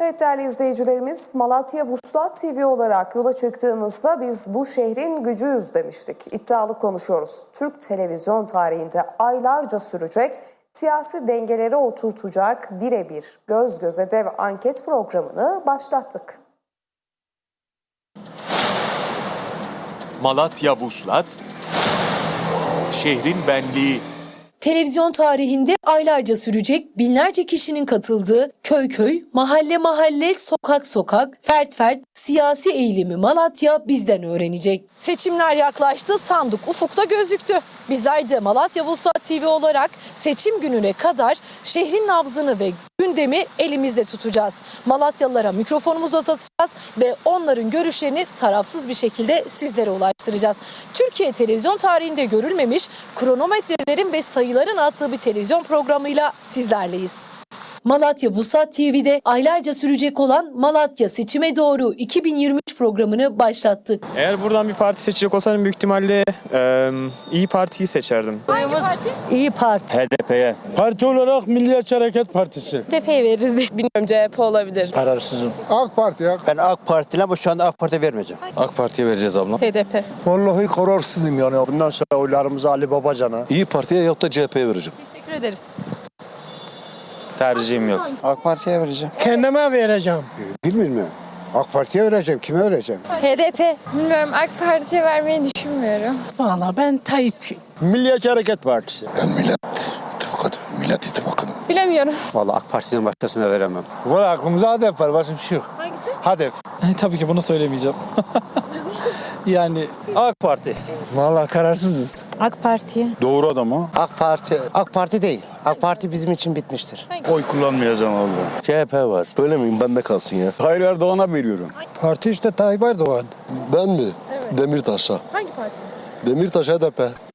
Evet değerli izleyicilerimiz Malatya Vuslat TV olarak yola çıktığımızda biz bu şehrin gücüyüz demiştik. İddialı konuşuyoruz. Türk televizyon tarihinde aylarca sürecek siyasi dengeleri oturtacak birebir göz göze dev anket programını başlattık. Malatya Vuslat, şehrin benliği, Televizyon tarihinde aylarca sürecek binlerce kişinin katıldığı köy köy, mahalle mahalle, sokak sokak, fert fert siyasi eğilimi Malatya bizden öğrenecek. Seçimler yaklaştı, sandık ufukta gözüktü. Bizler de Malatya Vuslat TV olarak seçim gününe kadar şehrin nabzını ve gündemi elimizde tutacağız. Malatyalılara mikrofonumuzu uzatacağız ve onların görüşlerini tarafsız bir şekilde sizlere ulaştıracağız. Türkiye televizyon tarihinde görülmemiş kronometrelerin ve sayıların attığı bir televizyon programıyla sizlerleyiz. Malatya Vuslat TV'de aylarca sürecek olan Malatya Seçime Doğru 2023 programını başlattık. Eğer buradan bir parti seçecek olsaydım büyük ihtimalle e, İyi Parti'yi seçerdim. İyi Parti. HDP'ye. Parti olarak Milliyetçi Hareket Partisi. Tepeye veririz. Bilmiyorum CHP olabilir. Kararsızım. AK Parti ya. Ben AK Partili ama şu anda AK Parti vermeyeceğim. AK Parti'ye vereceğiz abla. HDP. Vallahi kararsızım yani. Bundan sonra oylarımızı Ali Babacan'a. İyi Parti'ye yok da CHP'ye vereceğim. Teşekkür ederiz. Tercihim yok. AK Parti'ye vereceğim. Kendime vereceğim. Bilmiyorum ya. AK Parti'ye vereceğim. Kime vereceğim? HDP. Bilmiyorum AK Parti'ye vermeyi düşünmüyorum. Valla ben Tayyipçiyim. Milliyetçi Hareket Partisi. Ben Millet İttifakı. Millet İttifakı'nın. Bilemiyorum. Vallahi AK Parti'den başkasına veremem. Valla aklımıza HDP var. Başka bir şey yok. Hangisi? HDP. Tabii ki bunu söylemeyeceğim. yani AK Parti. Vallahi kararsızız. AK Parti'ye. doğru adam o. AK Parti. AK Parti değil. AK Parti bizim için bitmiştir. Oy kullanmayacağım abla. CHP var. Öyle miyim? Bende kalsın ya. Hayır Erdoğan'a veriyorum. Parti işte Tayyip Erdoğan. Ben mi? Demirtaş'a. Hangi parti? Demirtaş HDP.